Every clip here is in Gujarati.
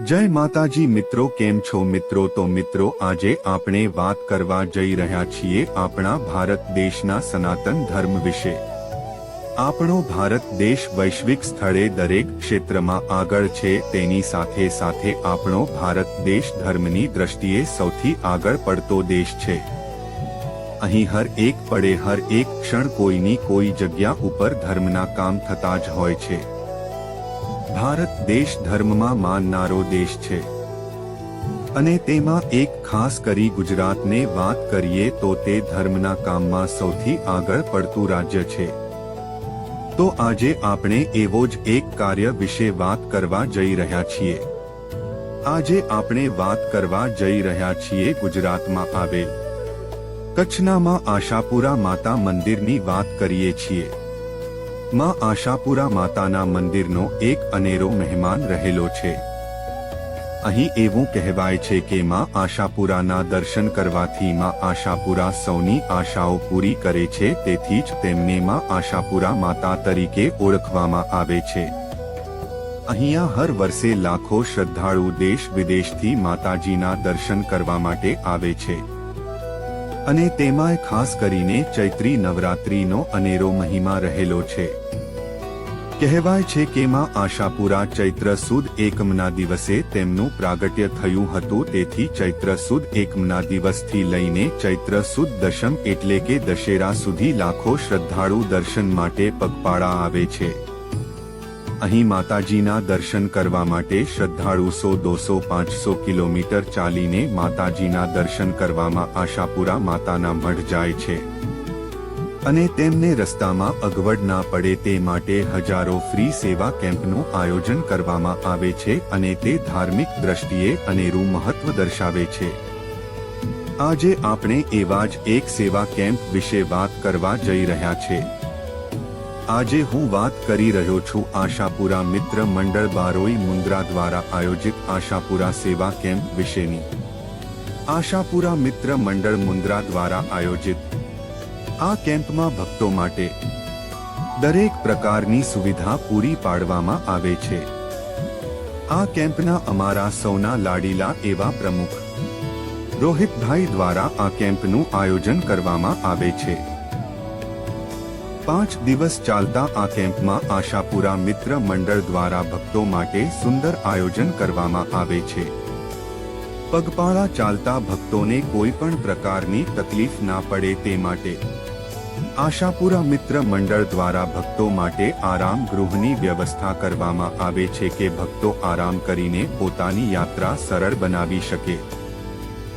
જય માતાજી મિત્રો, કેમ છો મિત્રો? તો મિત્રો, આજે આપણે વાત કરવા જઈ રહ્યા છીએ આપણા ભારત દેશના સનાતન ધર્મ વિશે. આપણો ભારત દેશ વૈશ્વિક સ્થળે દરેક ક્ષેત્રમાં આગળ છે, તેની સાથે સાથે આપણો ભારત દેશ ધર્મની દ્રષ્ટિએ સૌથી આગળ પડતો દેશ છે. અહીં હર એક પડે, હર એક ક્ષણ કોઈની કોઈ જગ્યા ઉપર ધર્મના કામ થતા જ હોય છે. ભારત દેશ ધર્મમાં માનનારો દેશ છે. અને તેમાં એક ખાસ કરી ગુજરાતને વાત કરીએ તો તે ધર્મના કામમાં સૌથી આગળ પડતું રાજ્ય છે. તો આજે આપણે એવો જ એક કાર્ય વિશે વાત કરવા જઈ રહ્યા છીએ. આજે આપણે વાત કરવા જઈ રહ્યા છીએ ગુજરાતમાં આવેલ કચ્છનામાં આશાપુરા માતા મંદિરની વાત કરીએ છીએ. માં આશાપુરા માતાના મંદિરનો એક અનેરો મહેમાન રહેલો છે. અહીં એવું કહેવાય છે કે માં આશાપુરાના દર્શન કરવાથી માં આશાપુરા સૌની આશાઓ પૂરી કરે છે, તેથી જ તેમને માં આશાપુરા માતા તરીકે ઓળખવામાં આવે છે. અહીંયા હર વર્ષે લાખો શ્રદ્ધાળુ દેશ વિદેશથી માતાજીના દર્શન કરવા માટે આવે છે. અને તેમાંય ખાસ કરીને ચૈત્રી નવરાત્રીનો અનેરો મહિમા રહેલો છે. કહેવાય છે કે માં આશાપુરા ચૈત્ર સુદ એકમના દિવસે તેમનું પ્રાગટ્ય થયું હતું તેથી ચૈત્ર સુદ એકમના દિવસથી લઈને ચૈત્ર સુદ દશમ એટલે કે દશેરા સુધી લાખો શ્રદ્ધાળુ દર્શન માટે પગપાળા આવે છે. અહીં માતાજીના દર્શન કરવા માટે શ્રદ્ધાળુ સો દોસો પાંચસો કિલોમીટર ચાલીને માતાજીના દર્શન કરવામાં આશાપુરા માતાના મઢ જાય છે. અને તેમને રસ્તામાં અગવડ ના પડે તે માટે હજારો ફ્રી સેવા કેમ્પનું આયોજન કરવામાં આવે છે અને તે ધાર્મિક દ્રષ્ટિએ અનેરું મહત્વ દર્શાવે છે. આજે આપણે એવા જ એક સેવા કેમ્પ વિશે વાત કરવા જઈ રહ્યા છે. આજે હું વાત કરી રહ્યો છું આશાપુરા મિત્ર મંડળ બારોઈ મુન્દ્રા દ્વારા આયોજિત આશાપુરા સેવા કેમ્પ વિશેની. આશાપુરા મિત્ર મંડળ મુન્દ્રા દ્વારા આયોજિત આ કેમ્પમાં ભક્તો માટે દરેક પ્રકારની સુવિધા પૂરી પાડવામાં આવે છે. આ કેમ્પના અમારા સૌના લાડીલા એવા પ્રમુખ રોહિતભાઈ દ્વારા આ કેમ્પનું આયોજન કરવામાં આવે છે. પાંચ દિવસ ચાલતા આ કેમ્પમાં આશાપુરા મિત્ર મંડળ દ્વારા ભક્તો માટે સુંદર આયોજન કરવામાં આવે છે. પગપાળા ચાલતા ભક્તોને કોઈ પણ પ્રકારની તકલીફ ના પડે તે માટે. આશાપુરા મિત્ર મંડળ દ્વારા ભક્તો માટે આરામ ગૃહની વ્યવસ્થા કરવામાં આવે છે કે ભક્તો આરામ કરીને પોતાની યાત્રા સરળ બનાવી શકે.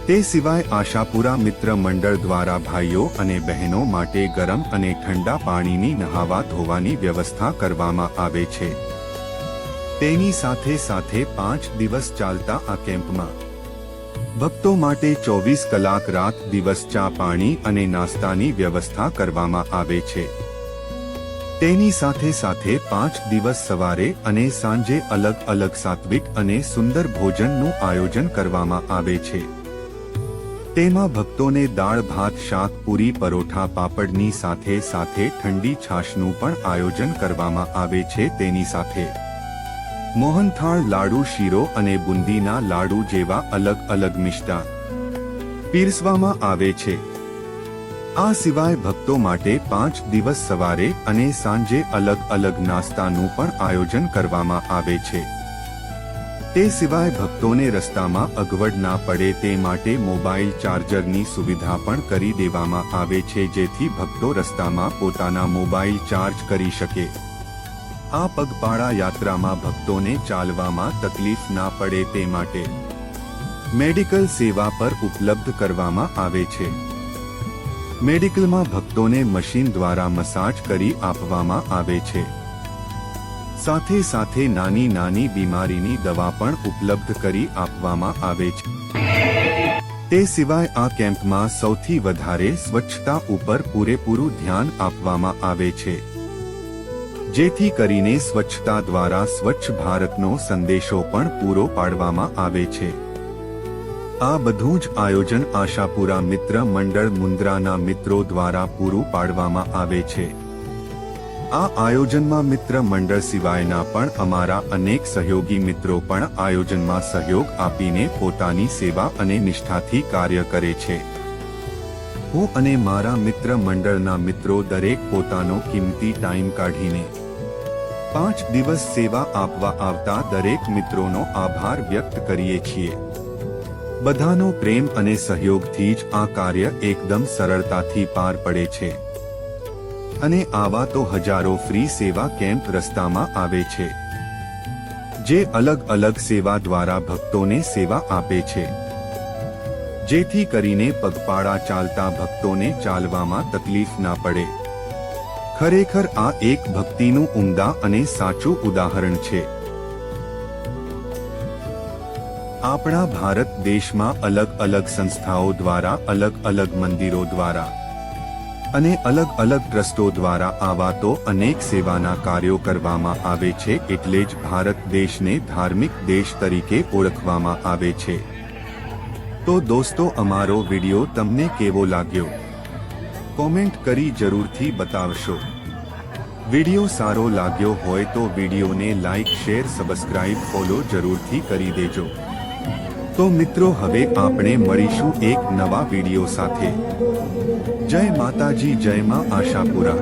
તે સિવાય આશાપુરા મિત્ર મંડળ દ્વારા ભાઈઓ અને બહેનો માટે ગરમ અને ઠંડા પાણીની નહાવા ધોવાની વ્યવસ્થા કરવામાં આવે છે. તેની સાથે સાથે પાંચ દિવસ ચાલતા આ કેમ્પમાં. ભક્તો માટે ચોવીસ કલાક રાત દિવસ ચા પાણી અને નાસ્તાની વ્યવસ્થા કરવામાં આવે છે. તેની સાથે સાથે પાંચ દિવસ સવારે અને સાંજે અલગ અલગ સાત્વિક અને સુંદર ભોજનનું આયોજન કરવામાં આવે છે. તેમાં ભક્તોને દાળ, ભાત, શાક, પૂરી, પરોઠા, પાપડની સાથે સાથે ઠંડી છાશનું પણ આયોજન કરવામાં આવે છે તેની સાથે. મોહનથાળ લાડુ, શીરો અને બુંદીના લાડુ જેવા અલગ અલગ મિષ્ટા પીરસવામાં આવે છે. આ સિવાય ભક્તો માટે પાંચ દિવસ સવારે અને સાંજે અલગ અલગ નાસ્તાનું પણ આયોજન કરવામાં આવે છે. તે સિવાય ભક્તોને રસ્તામાં અગવડ ના પડે તે માટે મોબાઈલ ચાર્જરની સુવિધા પણ કરી દેવામાં આવે છે જેથી ભક્તો રસ્તામાં પોતાના મોબાઈલ ચાર્જ કરી શકે. આ પગપાળા યાત્રામાં ભક્તોને ચાલવામાં તકલીફ ના પડે તે માટે મેડિકલ સેવા પર ઉપલબ્ધ કરવામાં આવે છે. મેડિકલમાં ભક્તોને મશીન દ્વારા મસાજ કરી આપવામાં આવે છે. સાથે સાથે નાની નાની બીમારીની દવા પણ ઉપલબ્ધ કરી આપવામાં આવે છે. તે સિવાય આ કેમ્પમાં સૌથી વધારે સ્વચ્છતા ઉપર પૂરેપૂરું ધ્યાન આપવામાં આવે છે. જેથી કરીને સ્વચ્છતા દ્વારા સ્વચ્છ ભારતનો સંદેશો પણ પૂરો પાડવામાં આવે છે. આ બધું જ આયોજન આશાપુરા મિત્ર મંડળ મુન્દ્રાના મિત્રો દ્વારા પૂરું પાડવામાં આવે છે. આ આયોજનમાં મિત્ર મંડળ સિવાયના પણ અમારા અનેક સહયોગી મિત્રો પણ આયોજનમાં સહયોગ આપીને પોતાની સેવા અને નિષ્ઠાથી કાર્ય કરે છે. હું અને મારા મિત્ર મંડળના મિત્રો દરેક પોતાનો કિંમતી ટાઈમ કાઢીને પાંચ દિવસ સેવા આપવા આવતા દરેક મિત્રોનો આભાર વ્યક્ત કરીએ છીએ. બધાનો પ્રેમ અને સહયોગથી જ આ કાર્ય એકદમ સરળતાથી પાર પડે છે. અને આવા તો હજારો ફ્રી સેવા કેમ્પ રસ્તામાં આવે છે, જે અલગ અલગ સેવા દ્વારા ભક્તોને સેવા આપે છે. જેથી કરીને પગપાળા ચાલતા ભક્તોને ચાલવામાં તકલીફ ના પડે. ખરેખર આ એક ભક્તિનું ઉમદા અને સાચું ઉદાહરણ છે. આપણા ભારત દેશમાં અલગ અલગ સંસ્થાઓ દ્વારા અલગ અલગ મંદિરો દ્વારા અને અલગ અલગ ટ્રસ્ટો દ્વારા આવા તો અનેક સેવાના કાર્યો કરવામાં આવે છે એટલે જ ભારત દેશને ધાર્મિક દેશ તરીકે ઓળખવામાં આવે છે. તો દોસ્તો, અમારો વિડિયો તમને કેવો લાગ્યો? કોમેન્ટ કરી જરૂરથી બતાવશો. વિડિયો સારો લાગ્યો હોય તો વિડિયોને લાઈક, શેર, સબસ્ક્રાઇબ, ફોલો જરૂરથી કરી દેજો. તો મિત્રો હવે આપણે મળીશું એક નવા વીડિયો સાથે. જય માતાજી જય માં આશાપુરા.